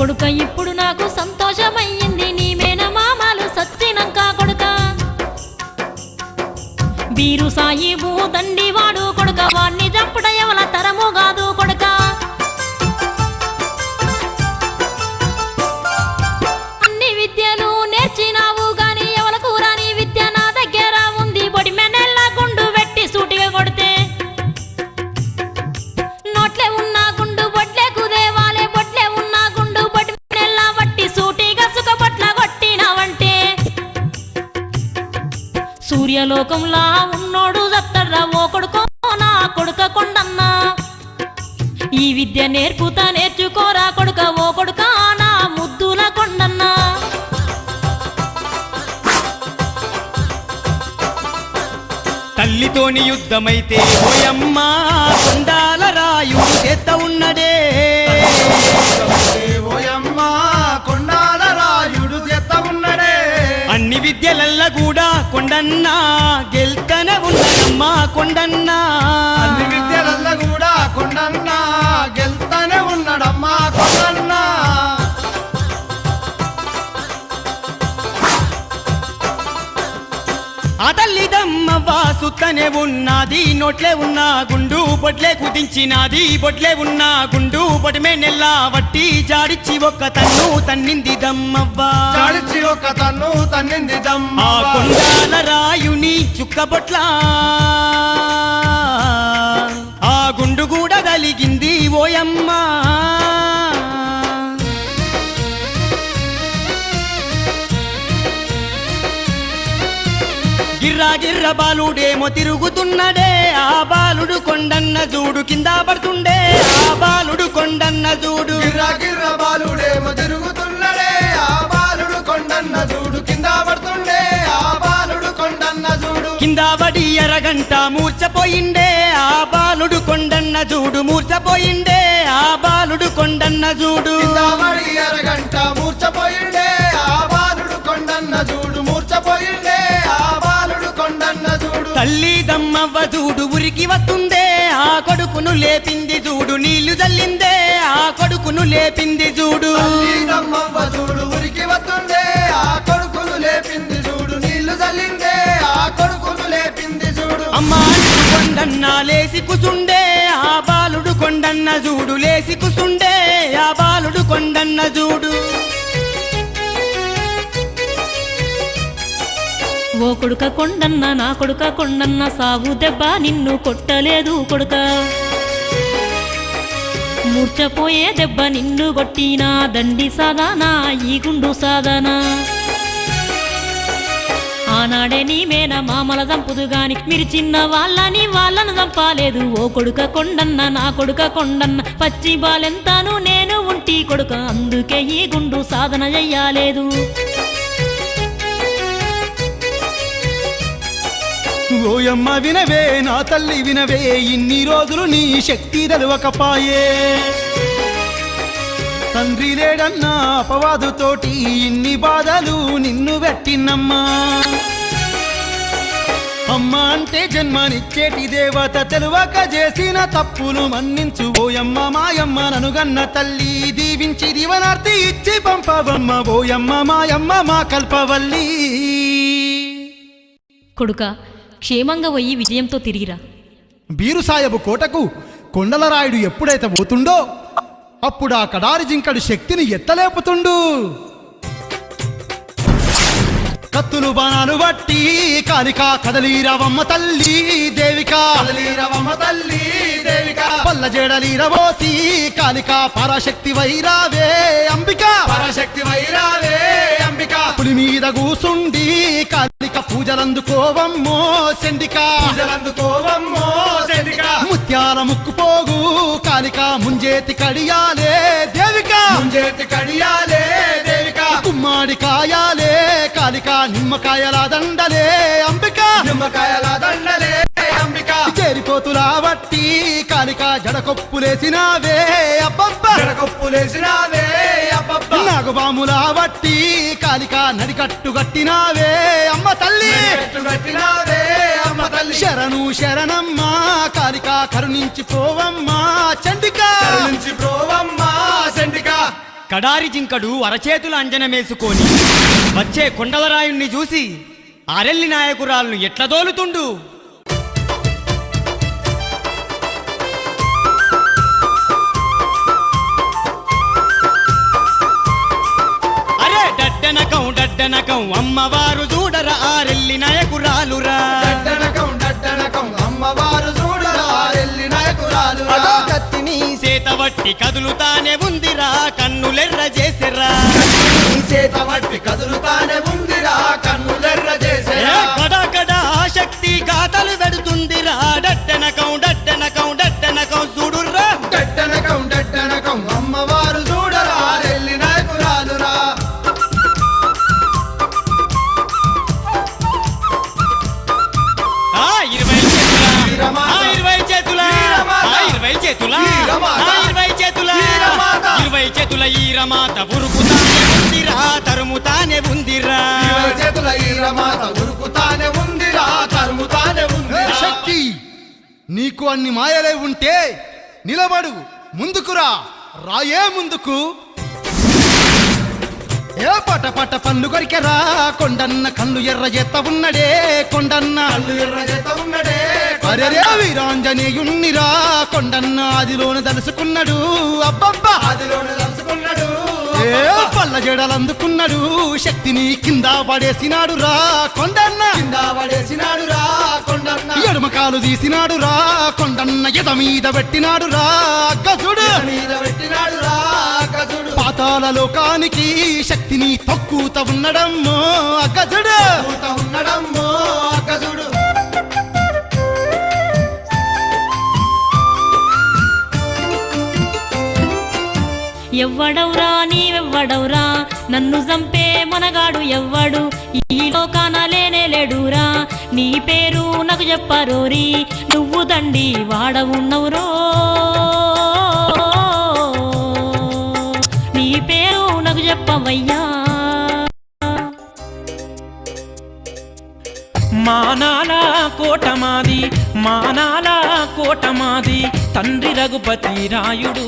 కొడుక ఇప్పుడు నాకు సంతోషమయ్యింది. నీ మేన మామలు కొడుక. బీరు సాయిబు దండివాడు కొడుక వాణ్ణి సూర్యలోకంలా ఉన్నోడు దత్తడ్రా ఓ కొడుకో నా కొడుక కొండన్నా. ఈ విద్య నేర్పుతా నేర్చుకోరా కొడుక ఓ కొడుక నా ముద్దుల కొండన్నా. తల్లితోని యుద్ధమైతే ఓయమ్మ కొండాల రాయుడు చేత ఉన్నడే ఓయమ్మ కొండాల రాయుడు చేత ఉన్నడే అన్ని విద్యలల్ల కూడా కొండన్నా గెల్తనే ఉన్నదమ్మా కొండన్నా. అన్ని విద్యలల్ల కూడా కొండన్న గెల్తానే ఉన్నాడమ్మా కొండన్న. ఆ తల్లిదమ్మవ్వ సుత్తనే ఉన్నది నోట్లే ఉన్న గుండు బొట్లే కుదించినాది బొట్లే ఉన్న గుండు బొటమే నెల్ల వట్టి జాడిచ్చి ఒక్క తన్ను తన్నింది దమ్మవ్వ. చాడిచి ఒక తన్ను తన్నింది దమ్మ ఆ కొండాల రాయుని చుక్కబొట్ల. ఆ గుండు కూడా కలిగింది ఓయమ్మ. గిర్రా గిర్ర బాలుడేమో తిరుగుతున్నడే ఆ బాలుడు కొండన్న జూడు కింద పడుతుండే. ఆ బాలుడు కొండన్న జూడు. గిర్ర గిర్ర బాలుడేమో తిరుగుతున్నడే ఆ బాలుడు కొండన్న చూడు. కింద పడుతుండే ఆ బాలుడు కొండన్న చూడు. కింద పడి అరగంట మూర్చపోయిండే ఆ బాలుడు కొండన్న జూడు మూర్చపోయిండే ఆ బాలుడు కొండన్న జూడు కింద పడి అరగంట మూర్చపోయిండే ఆ బాలుడు కొండన్న చూడు. మూర్చపోయిండే ఆ బాలుడు కొండన్న చూడు. తల్లి దమ్మవ్వ ఉరికి వస్తుందే కొడుకును లేపింది జూడు నీళ్ళు జల్లిందే. ఆ కొడుకును లేపింది తల్లిదమ్మవ్వ చూడు ఉరికి వస్తుండే ఆ కొడుకును లేపింది చూడు నీళ్ళు చల్లిందే ఆ కొడుకును లేపింది చూడు. అమ్మ కొండన్న లేసి కుసుండే. ఆ బాలుడు కొండన్న జూడు లేసి కుసుండే. ఆ బాలుడు కొండన్న జూడు ఓ కొడుక కొండన్న నా కొడుక కొండన్న సాగు దెబ్బ నిన్ను కొట్టలేదు కొడుక. మూర్చపోయే దెబ్బ నిన్ను కొట్టినా దండి సాదానా ఈ గుండు సాదానా ఆనాడే నీ మేన మామల దంపుదు గాని మీరు చిన్న వాళ్ళని వాళ్ళను చంపాలేదు. ఓ కొడుక కొండన్న నా కొడుక కొండన్న పచ్చి బాలెంతాను నేను ఉంటి కొడుక. అందుకే ఈ గుండు సాధన చెయ్యాలేదు. ఓయమ్మ వినవే నా తల్లి వినవే ఇన్ని రోజులు నీ శక్తి తెలవకపాయే తండ్రి లేడన్నా అపవాదుతోటి ఇన్ని బాధలు నిన్ను పెట్టినమ్మా అమ్మ అంటే జన్మనిచ్చేటి దేవత తెలువక చేసిన తప్పులు మన్నించు ఓయమ్మ మాయమ్మ ననుగన్న తల్లి దీవించి దీవనార్తి ఇచ్చి పంపవమ్మ ఓయమ్మ మాయమ్మ మా కల్పవల్లి. కొడుక క్షేమంగా పోయి విజయంతో తిరిగిరా. బీరుసాయబు కోటకు కొండలరాయుడు ఎప్పుడైతే పోతుండో అప్పుడు ఆ కడారి జింకడు శక్తిని ఎత్తలేపుతుండు. కత్తులు బాణాలు బట్టి కాలిక కదలీరవమ్మ తల్లి దేవిక. కదలీరవమ్మ తల్లి దేవిక. పల్ల జడలీరవోసి కాలిక పరాశక్తి వైరావే అంబిక. పరశక్తి వైరావే అంబిక. పులి మీద కూసుండి పూజలందుకోవమ్మో సెండిక పూజలందుకోవమ్మో దేవిక ముత్యాల ముక్కు పోగు కాలిక ముంజేతి కడియాలే దేవిక. ముంజేతి కడియాలే దేవిక. కుమ్మాడి కాయాలే కాలిక నిమ్మకాయల దండలే అంబిక. నిమ్మకాయల దండలే అంబిక. చేరిపోతులా కాలిక జడకొప్పులేసినావే అబ్బబ్బ. జడకొప్పులేసినావే అబ్బబ్బ. నాగబాములా బట్టి కాలిక నడికట్టు గట్టినావే అమ్మ తల్లి. చెట్టు కట్టినావే అమ్మ తల్లి. శరణు శరణమ్మ కాలిక కరుణించి పోవమ్మా చండిక. కడారి జింకడు అరచేతుల అంజనమేసుకొని వచ్చే కొండలరాయుణ్ణి చూసి ఆరెల్లి నాయకురాలను ఎట్ల దోలుతుండు డడ్డనకం డడ్డనకం అమ్మవారు చూడరా ఆరెల్లి నాయకురాలురా. డడ్డనకం డడ్డనకం అమ్మవారు చూడరా ఎల్లి నాయకురాలు అదో కత్తిని సేతవట్టి కదులుతానే ఉందిరా కన్నులెర్ర చేసిరా. మట్టి కదులుతానే ఉందిరా కన్నులెర్ర చేసేరా. ఉరుకుతానే ఉందిరా తరుముతానే శక్తి? నీకు అన్ని మాయలై ఉంటే నిలబడు ముందుకురా రాయే ముందుకు. ఏ పట పట పన్ను కొరికెరా కొండన్న కళ్ళు ఎర్ర చేత ఉన్నడే కొండన్న. కళ్ళు ఎర్ర చేత ఉన్నడే అరెరే వీరాంజనేయుణ్ణిరా కొండన్న ఆదిలోన తలుసుకున్నాడు అబ్బబ్బా! ఆదిలోనే తలుసుకున్నాడు పళ్ళ జడలు అందుకున్నాడు. శక్తిని కింద పడేసినాడు రా కొండన్న. కింద పడేసినాడు రా కొండన్న. ఎడమ కాలు తీసినాడు రా కొండన్న. ఎద మీద పెట్టినాడు రా గజుడు. మీద పెట్టినాడు రా గజుడు. పాతాల లోకానికి శక్తిని తక్కువ ఉన్నడమ్మో అగ్గజుడు పూత ఉన్నడమ్మో గజుడు. ఎవ్వడవురా నీవెవ్వడవురా? నన్ను చంపే మనగాడు ఎవ్వడు? ఈ లోకాన లేనే లేడురా. నీ పేరు నాకు చెప్పరోరి నువ్వు దండి వాడవున్నవురో. మానాల కోటమాది మానాల కోటమాది. తండ్రి రఘుపతి రాయుడు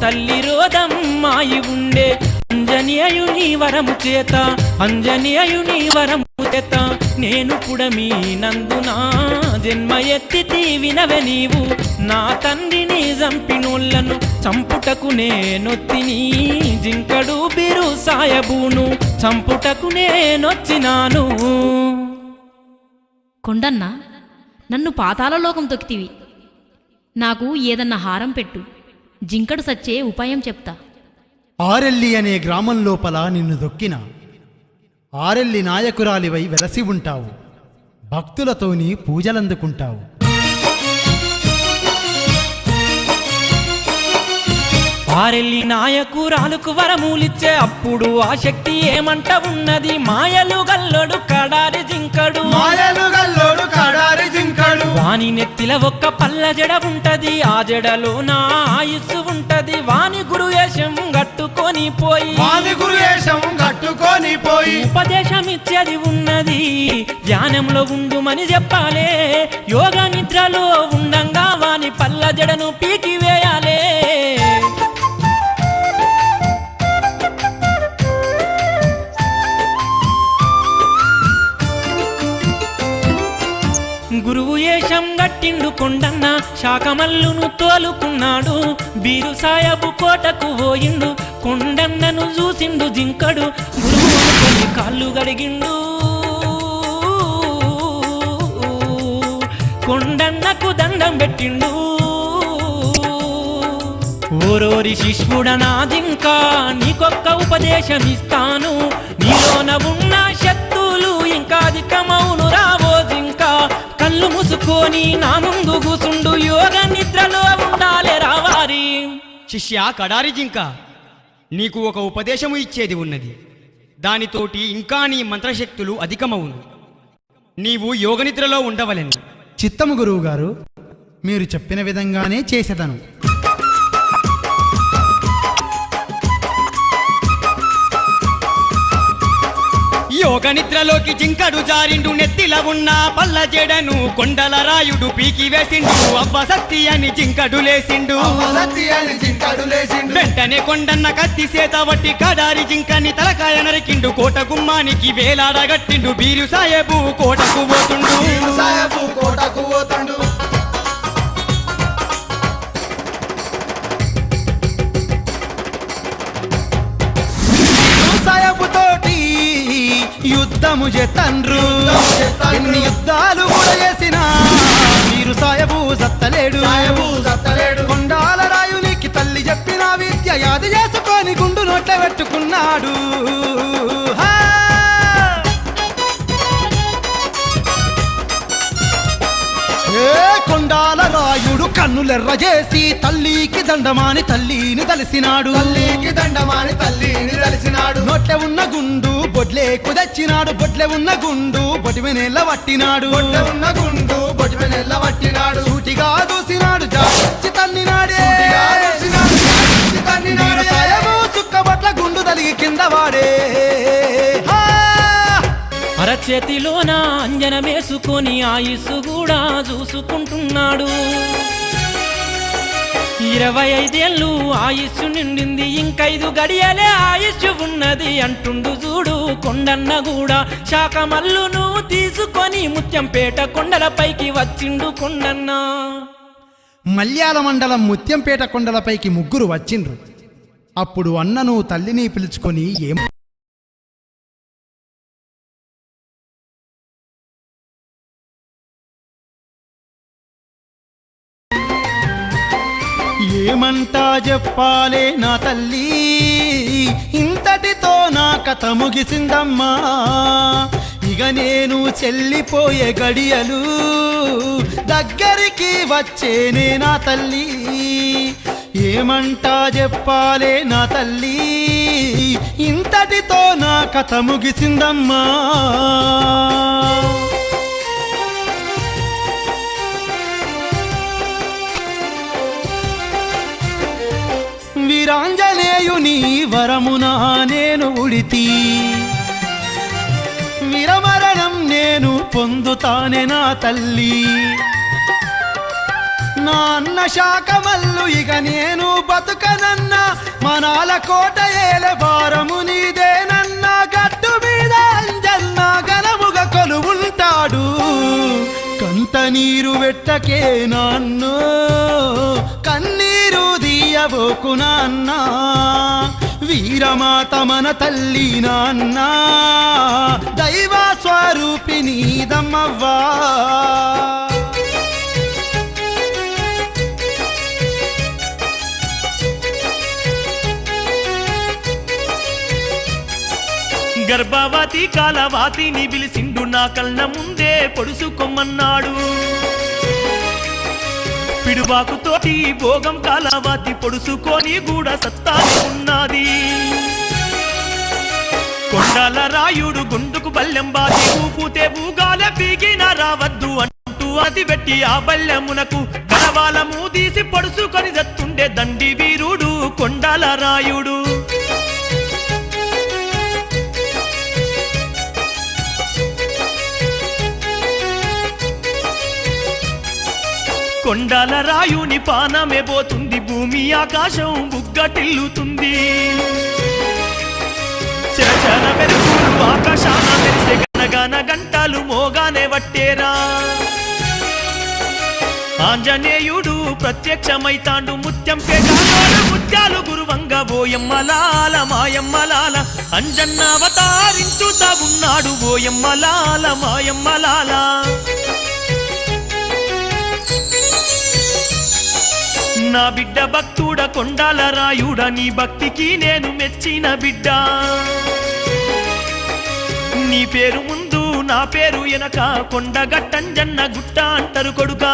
తల్లి రోదమ్మాయి ఉండే. అంజనేయుని వరము చేత అంజనేయుని వరము చేత. నేను కూడా మీ జన్మ ఎత్తితి వినవె నీవు. నా తండ్రిని చంపినోళ్ళను చంపుటకు నేనొత్తిని. జింకడు బిరు సాయబూను చంపుటకు నేనొచ్చినాను. కొండన్న నన్ను పాతాళలోకం తొక్కితివి. నాకు ఏదన్నా హారం పెట్టు జింకడు సచ్చే ఉపాయం చెప్తా. ఆరెల్లి అనే గ్రామం లోపల నిన్ను దొక్కిన. ఆరెల్లి నాయకురాలివై వెలసి ఉంటావు. భక్తులతోని పూజలందుకుంటావు. ఆరెల్లి నాయకురాలకు వరమూలిచ్చే అప్పుడు ఆ శక్తి ఏమంట ఉన్నది? మాయలు గల్లోడు కడారి జింకడు. మాయలు గల్లోడు కడారి జింకడు. వాని నెత్తిల ఒక్క పల్ల జడ ఉంటది ఆ జడలో నా ఆయుస్సు ఉంటది. వాని గురువేషం గట్టుకొని పోయి వాని గురువేషం కట్టుకొని పోయి. ఉపదేశం ఇచ్చేది ఉన్నది. ధ్యానంలో ఉండుమని చెప్పాలే. యోగ నిద్రలో ఉండంగా వాని పల్ల జడను పీకి ఏషం కొండన్న శాకమల్లును తోలుకున్నాడు. బీరు సాయబు కోటకు పోయిండు కొండన్నను చూసిండు జింకడు. గురువు కాళ్ళు గడిగిండు కొండన్నకు దండం పెట్టిండు. ఓరోరి శిష్యుడ నాదింకా నీకొక్క ఉపదేశం ఇస్తాను నీలోన ఉన్న శక్తులు ఇంకా అధికమౌను రావోజింకా కళ్ళు మూసుకొని నా ముందు కూసుండు. యోగ నిద్రలో ఉండాలి రావారి. శిష్య కడారి జింక నీకు ఒక ఉపదేశము ఇచ్చేది ఉన్నది. దానితోటి ఇంకా నీ మంత్రశక్తులు అధికమవును. నీవు యోగనిద్రలో ఉండవలెను. చిత్తము గురువు గారు మీరు చెప్పిన విధంగానే చేసేదను. యోగ నిద్రలోకి జింకడు జారిండు నెత్తిల ఉన్న పల్ల జడను కొండల రాయుడు పీకి వేసిండు. అవ్వ సత్తి అని జింకడు లేసిండు. వెంటనే కొండన్న కత్తి సేత వట్టి కడారి జింకని తలకాయ నరికిండు. కోట గుమ్మానికి వేలాడగట్టిండు. బీరు సాయబు కోటకు పోతుండు. సాయబు కోటకు పోతుండు. యుద్ధము చేత్తండ్రు. ఎన్ని యుద్ధాలు కూడా చేసినా మీరు సాయబు సత్తలేడు. సాయబు సత్తలేడు. కొండాల రాయునికి తల్లి చెప్పిన విద్య యాది చేసుకొని గుండు నోట్ల పెట్టుకున్నాడు. కొండాల రాయుడు కన్నులెర్ర చేసి తల్లికి దండమాని తల్లిని తలిసినాడు. తల్లికి దండమాని తల్లిని తెలిసినాడు. నోట్లే ఉన్న గుండు బొడ్లే కుదచ్చినాడు. బొడ్లే ఉన్న గుండు బొటిమి నెల పట్టినాడు పొట్ట ఉన్న గుండు బొటిమ నెల్ల పట్టినాడు సూటిగా దూసినాడు జాచి తన్నినాడే. తన్నినాడే. సుక్కబట్ల గుండు తలిగి కింద వాడే! అరచేతిలోన అంజనమేసుకొని ఆయుస్సు కూడా చూసుకుంటున్నాడు. ఇరవై ఐదేళ్ళు ఆయుస్సు నిండింది ఇంకైదు గడియలే ఆయుస్సు ఉన్నది అంటుండు చూడు కొండన్న కూడా శాఖమల్లును తీసుకొని ముత్యంపేట కొండలపైకి వచ్చిండు కొండన్న. మల్యాల మండలం ముత్యంపేట కొండలపైకి ముగ్గురు వచ్చిండ్రు. అప్పుడు అన్నను తల్లిని పిలుచుకొని ఏం ఏమంటా చెప్పాలే నా తల్లి? ఇంతటితో నా కథ ముగిసిందమ్మా. ఇక నేను చెల్లిపోయే గడియలు దగ్గరికి వచ్చేనే నా తల్లి. ఏమంటా చెప్పాలే నా తల్లి? ఇంతటితో నా కథ ముగిసిందమ్మా. వీరాంజనేయుని వరమునా నేను ఉడితి. విరమరణం నేను పొందుతానే నా తల్లి. నా అన్న శాఖమల్లు ఇక నేను బతుకనన్న మనాల కోట ఏల భారము నీదేనన్న గట్టు మీద అంజన్న గనముగ కొలువుంటాడు. కంట నీరు వెట్టకే నాన్ను కన్న దీయబోకు నాన్న వీరమాత మన తల్లి నాన్న దైవ స్వరూపిణి దమ్మవ్వా గర్భవతి కాలవాతిని పిలిచిండు నా కళ్ళ ముందే పొడుసుకోమన్నాడు పిడుబాకుతోటి భోగం కాలవాతి పొడుసుకొని కూడా సత్తా ఉన్నది. కొండల రాయుడు గుండుకు బల్లెం బాతి ఊపుతే ఊగాల పీకిన రావద్దు అంటూ అది పెట్టి ఆ బల్లెమునకు గడవాలము తీసి పొడుసుకొని జత్తుండే దండి వీరుడు కొండల రాయుడు. కొండల రాయుని పానమే పోతుంది భూమి ఆకాశం బుగ్గటిల్లుతుంది. చరచర వెలుగులు ఆకాశాన మెరిసే గనగన గంటలు మోగానే వట్టేరా. ఆంజనేయుడు ప్రత్యక్షమైతాండు ముత్యం పేటాడు ముత్యాలు గురువంగ ఓయమ్మలాల మాయమ్మలాల. అంజన్న అవతారించుతా ఉన్నాడు ఓయమ్మలాల మాయమ్మలాలా. నా బిడ్డ భక్తుడ కొండాల రాయుడ నీ భక్తికి నేను మెచ్చిన బిడ్డ. నీ పేరు ముందు నా పేరు ఎనక కొండగట్టంజన్న గుట్ట అంటారు కొడుకా.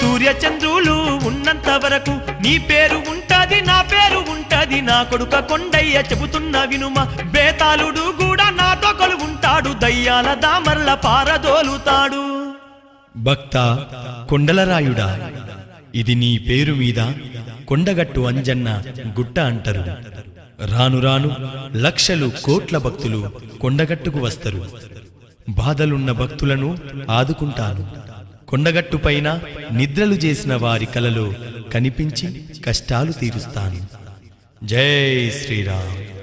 సూర్యచంద్రులు ఉన్నంత వరకు నీ పేరు ఉంటది నా పేరు ఉంటది. నా కొడుక కొండయ్య చెబుతున్న వినుమ బేతాళుడు కూడా నాతో ఉంటాడు దయ్యాల దామర్ల పారదోలుతాడు. భక్త కొండలరాయుడా ఇది నీ పేరు మీద కొండగట్టు అంజన్న గుట్ట అంటారు. రాను రాను లక్షలు కోట్ల భక్తులు కొండగట్టుకు వస్తారు. బాధలున్న భక్తులను ఆదుకుంటాను. కొండగట్టుపైన నిద్రలు చేసిన వారి కలలో కనిపించి కష్టాలు తీరుస్తాను. జై శ్రీరామ్.